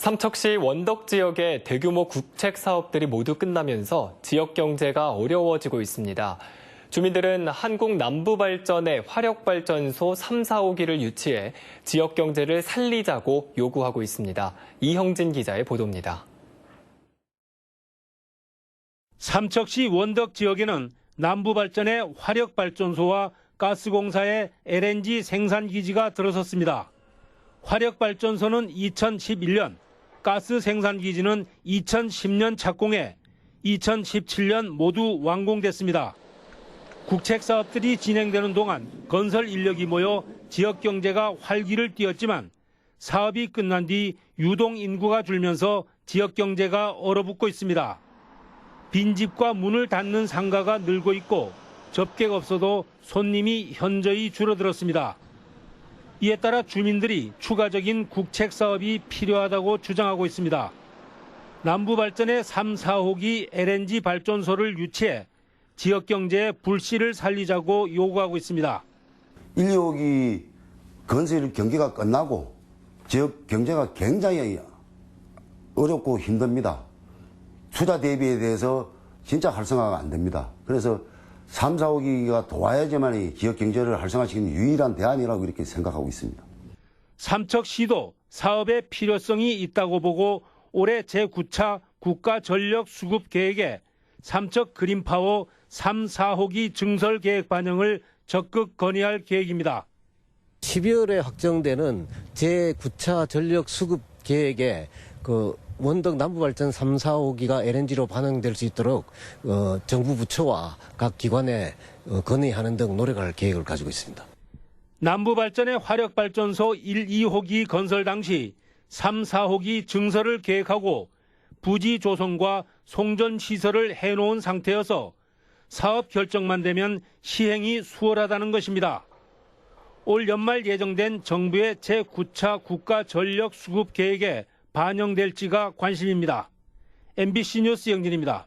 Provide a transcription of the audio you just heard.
삼척시 원덕 지역의 대규모 국책 사업들이 모두 끝나면서 지역 경제가 어려워지고 있습니다. 주민들은 한국 남부발전의 화력발전소 3, 4호기를 유치해 지역 경제를 살리자고 요구하고 있습니다. 이형진 기자의 보도입니다. 삼척시 원덕 지역에는 남부발전의 화력발전소와 가스공사의 LNG 생산기지가 들어섰습니다. 화력발전소는 2011년, 가스 생산 기지는 2010년 착공해 2017년 모두 완공됐습니다. 국책 사업들이 진행되는 동안 건설 인력이 모여 지역 경제가 활기를 띠었지만 사업이 끝난 뒤 유동 인구가 줄면서 지역 경제가 얼어붙고 있습니다. 빈집과 문을 닫는 상가가 늘고 있고 접객 없어도 손님이 현저히 줄어들었습니다. 이에 따라 주민들이 추가적인 국책 사업이 필요하다고 주장하고 있습니다. 남부 발전의 3, 4호기 LNG 발전소를 유치해 지역 경제의 불씨를 살리자고 요구하고 있습니다. 1, 2호기 건설 경기가 끝나고 지역 경제가 굉장히 어렵고 힘듭니다. 투자 대비에 대해서 진짜 활성화가 안 됩니다. 그래서 3, 4호기가 도와야지만 지역 경제를 활성화시키는 유일한 대안이라고 이렇게 생각하고 있습니다. 삼척시도 사업의 필요성이 있다고 보고 올해 제9차 국가 전력 수급 계획에 삼척 그린파워 3, 4호기 증설 계획 반영을 적극 건의할 계획입니다. 12월에 확정되는 제9차 전력 수급 계획에 그 원덕 남부발전 3, 4호기가 LNG로 반영될 수 있도록 어, 정부 부처와 각 기관에 어, 건의하는 등 노력할 계획을 가지고 있습니다. 남부발전의 화력발전소 1, 2호기 건설 당시 3, 4호기 증설을 계획하고 부지 조성과 송전 시설을 해놓은 상태여서 사업 결정만 되면 시행이 수월하다는 것입니다. 올 연말 예정된 정부의 제9차 국가 전력 수급 계획에 반영될지가 관심입니다. MBC 뉴스 영진입니다.